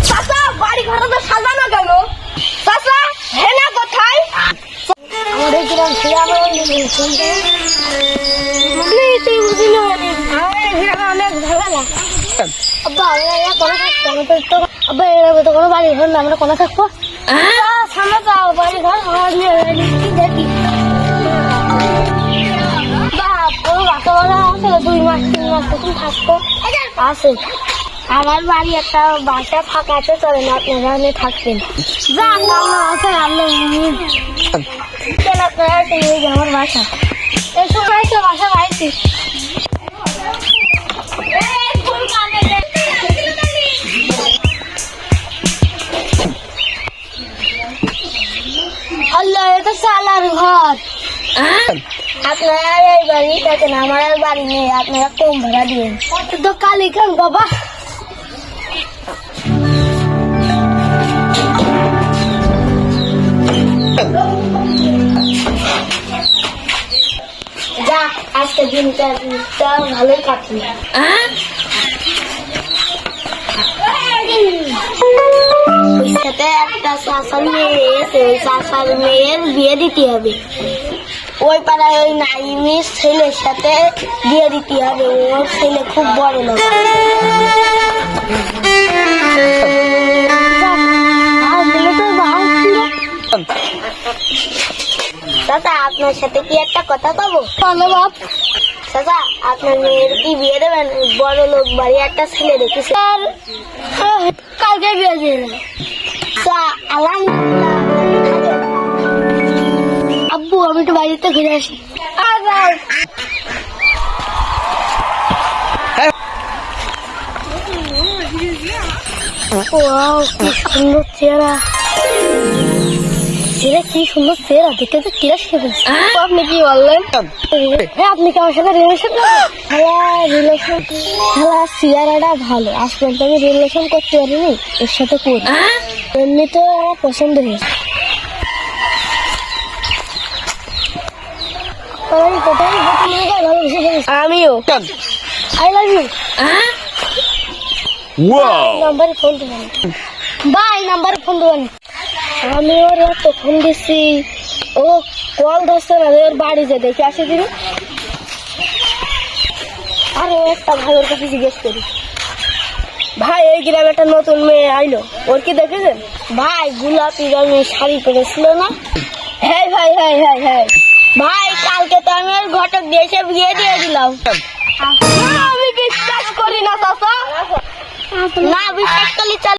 চাচা বাড়ি ঘর তো সাজানো কেন চাচা হেনা কোথায়? আমাদের গ্রাম আব্বা আমরা কোনো থাকতো আমাদের তো আব্বা এরা তো কোনো বাড়ি ঘর না আমরা কোনো থাকব? সামনে যাও বাড়ি ঘর আমার নিয়ে দেখি? বাপ কোনো বাসা বাড়া আছে দুই মাস তিন মাস তখন থাকব। আছে আমার বাড়ি একটা বাসা ফাঁকা আছে চলেন আপনারা আমি থাকবেন। আমার আছে আল্লাহ আপনারা এই আমার বাসা। এই সময় তো বাসা আল্লাহ এটা সালার ঘর। আপনারা এই বাড়ি থাকেন আমার বাড়ি নেই আপনারা কম ভাড়া দিন তো কালি খান বাবা? আজকে দিনটা দিনটা ভালোই কাটলো। সাথে একটা চাষার মেয়ে এসে ওই মেয়ের বিয়ে দিতে হবে। ওই পাড়ায় ওই নাইমির ছেলের সাথে বিয়ে দিতে হবে। ওর ছেলে খুব বড় লোক। দাদা আপনার সাথে কি একটা কথা কব? বলো বাপ দাদা আপনার মেয়ের কি বিয়ে দেবেন? বড় লোক বাড়ি একটা ছেলে দেখেছি। আর কালকে বিয়ে দিয়ে আলহামদুলিল্লাহ আব্বু আমি একটু বাড়িতে ঘুরে আসি। ওয়াও কি সুন্দর চেহারা। কি সুন্দর চেহারা দেখতে তো কিরা শিখে ফেলছে আপনি কি বললেন? হ্যাঁ আপনি কি আমার সাথে রিলেশন হ্যাঁ রিলেশন হ্যাঁ চেহারাটা ভালো। আজ পর্যন্ত আমি রিলেশন করতে পারিনি এর সাথে করি। এমনি তো আমার পছন্দ হয়েছে। আমিও। I love you! নাম্বারে ফোন দেবেন। বাই নাম্বারে ফোন দেবেন। আমি ওর এত ফোন দিচ্ছি ও কল ধরছে না ওর বাড়ি যে দেখে আসি দিন আর একটা ভাই ওর কাছে জিজ্ঞেস করি। ভাই এই গ্রামে একটা নতুন মেয়ে আইলো। ওর কি দেখেছেন? ভাই গোলাপি রঙের শাড়ি পরেছিল না? হ্যাঁ ভাই হ্যাঁ হ্যাঁ হ্যাঁ ভাই কালকে তো আমি ওর ঘটক এসে বিয়ে দিয়ে দিলাম। আমি বিশ্বাস করি না চাচা। না বিশ্বাস করলে চল